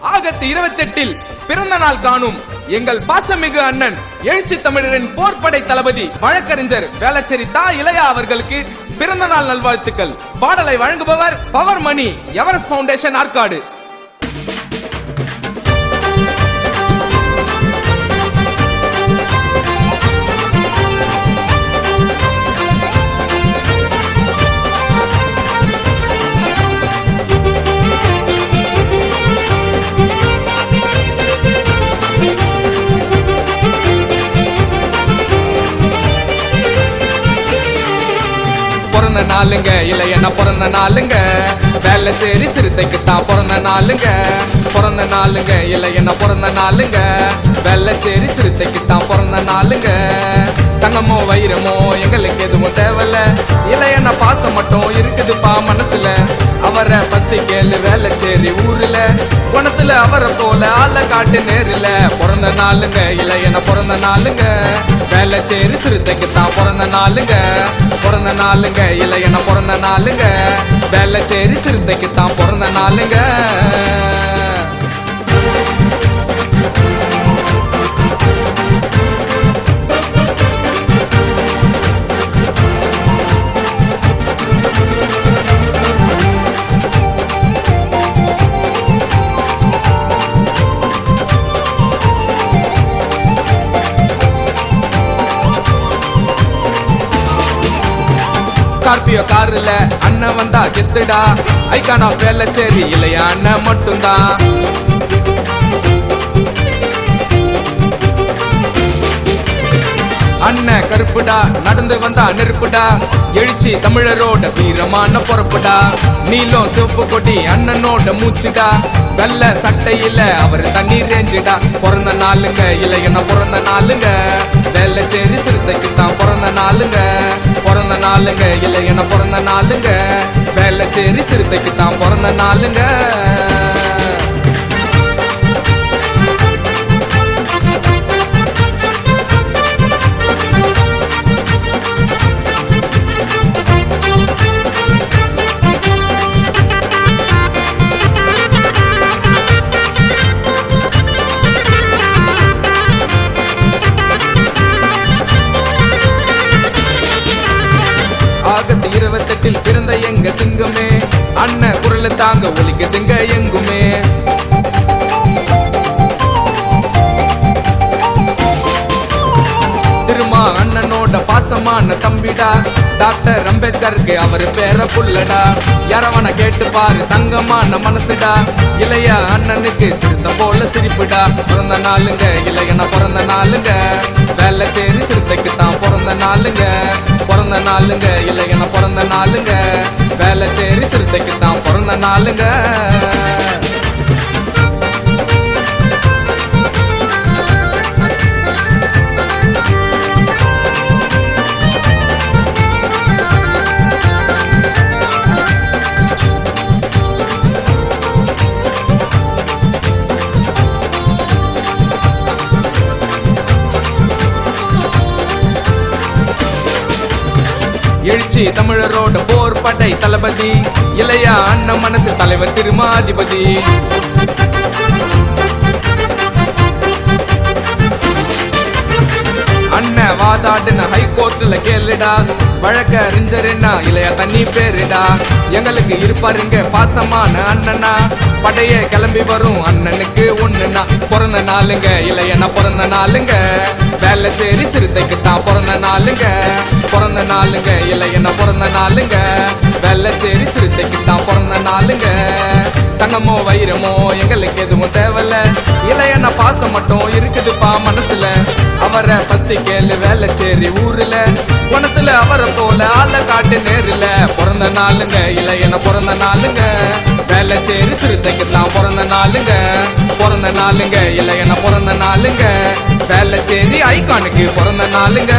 August இருபத்தி எட்டில் பிறந்த நாள் காணும் எங்கள் பாசமிகு அண்ணன் எழுச்சி தமிழரின் போர்ப்படை தளபதி வழக்கறிஞர் வேளச்சேரி தா இளையா அவர்களுக்கு பிறந்த நாள் நல்வாழ்த்துக்கள். பாடலை வழங்குபவர் power Mani Everest foundation Arcot. நாளுங்க. இல்லை என்ன பிறந்த நாளுங்க. வேலைச்சேரி சிறுத்தைக்கு தான் பிறந்த நாளுங்க. பிறந்த நாளுங்க இல்லை என்ன பிறந்த நாளுங்க. வேளச்சேரி சிறுத்தைக்கு தான் பிறந்த நாளுங்க. தங்கமோ வைரமோ எங்களுக்கு எதுவும் தேவையில்ல. இல்லை என்ன பாசம் மட்டும் இருக்குதுப்பா மனசுல. அவரை பத்தி கேளு வேலைச்சேரி ஊர்ல. குணத்துல அவரை போல ஆள காட்டு நேரில். பிறந்த நாளுங்க இல்லை என்ன பிறந்த நாளுங்க. வேளச்சேரி சிறுத்தைக்கு தான் பிறந்த நாளுங்க. பிறந்த நாளுங்க இல்லை என்ன பிறந்த நாளுங்க. வேளச்சேரி சிறுத்தைக்கு தான் பிறந்த நாளுங்க. ஸ்கார்பியோ கார்ல அண்ணன் வந்தா கெத்துடா. ஐகானா வேளச்சேரி இல்லையா அண்ணன் மட்டும்தான் அண்ணன் கருப்புடா நடந்து வந்தா நெருப்புடா. எழுச்சி தமிழரோட வீரமான பொறப்புடா. நீலம் சிவப்பு கொடி அண்ணனோட மூச்சுடா. வெள்ள சட்டையில அவர் தண்ணி ரேஞ்சுடா. பிறந்த நாளுங்க இல்ல என்ன பிறந்த நாளுங்க. வெள்ளச்சேரி சிறுத்தைக்கு தான் பிறந்த நாளுங்க. நாளுங்க இல்லை என்ன பிறந்த நாளுங்க. வேலை சேரி சிறுத்தைக்கு தான் பிறந்த நாளுங்க. அண்ணன் குரல் தாங்க ஒலிக்குதுங்க எங்குமே. திருமா அண்ணனோட பாசமான தம்பிடா. டாக்டர் அம்பேத்கருக்கு அவர் பேர புள்ளடா. யாரவன கேட்டு பாரு தங்கமான மனசுடா. இளைய அண்ணனுக்கு சிரித்த போல சிரிப்புடா. பிறந்த நாளுங்க இளையன பிறந்த நாளுங்க. வேலைச்சேரி சிறுத்தைக்கு தான் பிறந்த நாளுங்க. பிறந்த நாளுங்க இளையன பிறந்த நாளுங்க. வேலை சிறுத்தைக்கு தான் பிறந்த நாளுங்க. எழுச்சி தமிழரோட போர் படை தளபதி. இளையா அண்ணன் மனசு தலைவர் திருமாதிபதி. அண்ணன் வாதாடுன ஹைகோர்ட்ல கேளுடா. வழக்க என்ன இளையா தண்ணி பேருடா. எங்களுக்கு இருப்பாருங்க பாசமான அண்ணனா. படைய கிளம்பி வரும் அண்ணனுக்கு ஒண்ணுனா பிறந்த நாளுங்க. இளையனா பிறந்த நாளுங்க. வேலை சேரி சிறுத்தைக்கு தான் பிறந்த நாளுங்க. பிறந்த நாளுங்க இளையன பிறந்த நாளுங்க. வெள்ளச்சேரி சிறுத்தைக்கு தான் பிறந்த நாளுங்க. தங்கமோ வைரமோ எங்களுக்கு எதுவும் தேவையில்ல. இளையன பாசம் மட்டும் இருக்குதுப்பா மனசுல. அவரை பத்தி கேளு வேலைச்சேரி ஊர்ல. குணத்துல அவரை போல ஆள காட்டு நேரில். பிறந்த நாளுங்க இளையன பிறந்த நாளுங்க. வேலைச்சேரி சிறுத்தைக்கு தான் பிறந்த நாளுங்க. பிறந்த நாளுங்க இளையன பிறந்த நாளுங்க. வேலைச்சேரி ஐகானுக்கு பிறந்த நாளுங்க.